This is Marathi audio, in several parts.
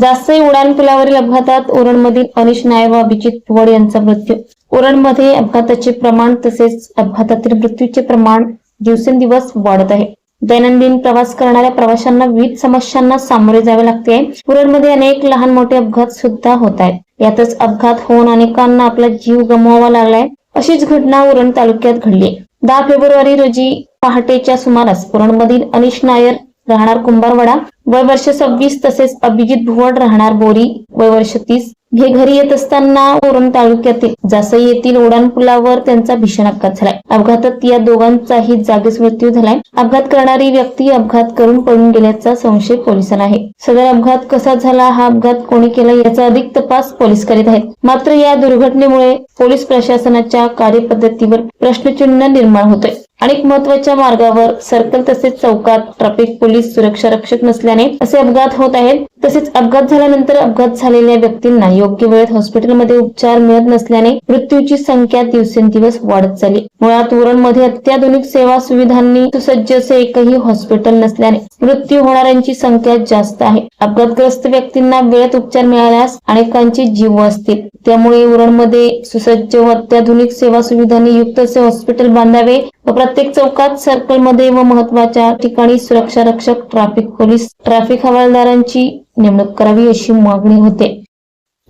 जास्तही उडान पुलावरील अपघातात उरणमधील अनिश नाय व अभिजित वड यांचा मृत्यू. उरणमध्ये अपघाताचे प्रमाण तसेच अपघातातील मृत्यूचे प्रमाण दिवसेंदिवस वाढत आहे. दैनंदिन प्रवास करणाऱ्या प्रवाशांना विविध समस्यांना सामोरे जावे लागते. उरणमध्ये अनेक लहान मोठे अपघात सुद्धा होत आहेत. यातच अपघात होऊन अनेकांना आपला जीव गमवावा लागलाय. अशीच घटना उरण तालुक्यात घडली दहा फेब्रुवारी रोजी पहाटेच्या सुमारास उरणमधील अनिश नायर राहणार कुंभारवाडा वय वर्ष सव्वीस तसेच अभिजित भुवड राहणार बोरी वय वर्ष तीस. हे घरी येत असताना उरण तालुक्यातील जासई येथील ओढाण पुलावर त्यांचा भीषण अपघात झालाय. अपघातात या दोघांचाही जागीच मृत्यू झालाय. अपघात करणारी व्यक्ती अपघात करून पळून गेल्याचा संशय पोलिसांना आहे. सदर अपघात कसा झाला हा अपघात कोणी केला याचा अधिक तपास पोलीस करीत आहेत. मात्र या दुर्घटनेमुळे पोलीस प्रशासनाच्या कार्यपद्धतीवर प्रश्नचिन्ह निर्माण होतोय. अनेक महत्त्वाच्या मार्गावर सर्कल तसेच चौकात ट्रॅफिक पोलीस सुरक्षा रक्षक नसल्याने असे अपघात होत आहेत. तसेच अपघात झाल्यानंतर अपघात झालेल्या व्यक्तींना योग्य वेळेत हॉस्पिटलमध्ये उपचार मिळत नसल्याने मृत्यूची संख्या दिवसेंदिवस वाढत चालली. मुळात उरणमध्ये अत्याधुनिक सेवा सुविधांनी सुसज्ज असे एकही हॉस्पिटल नसल्याने मृत्यू होणाऱ्यांची संख्या जास्त आहे. अपघातग्रस्त व्यक्तींना वेळेत उपचार मिळाल्यास अनेकांचे जीव वाचतील. त्यामुळे उरणमध्ये सुसज्ज व अत्याधुनिक सेवा सुविधांनी युक्त असे हॉस्पिटल बांधावे व प्रत्येक चौकात सर्कलमध्ये व महत्त्वाच्या ठिकाणी सुरक्षा रक्षक ट्रॅफिक पोलीस ट्रॅफिक हवालदारांची नेमणूक करावी अशी मागणी होते.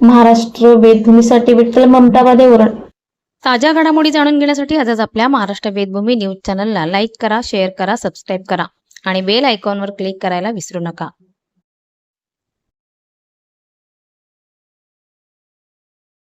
महाराष्ट्र वेदभूमीसाठी विठ्ठल ममतामध्ये उरण ताज्या घडामोडी जाणून घेण्यासाठी आजच आपल्या महाराष्ट्र वेदभूमी न्यूज चॅनलला लाईक करा शेअर करा सबस्क्राईब करा आणि बेल आयकॉनवर क्लिक करायला विसरू नका.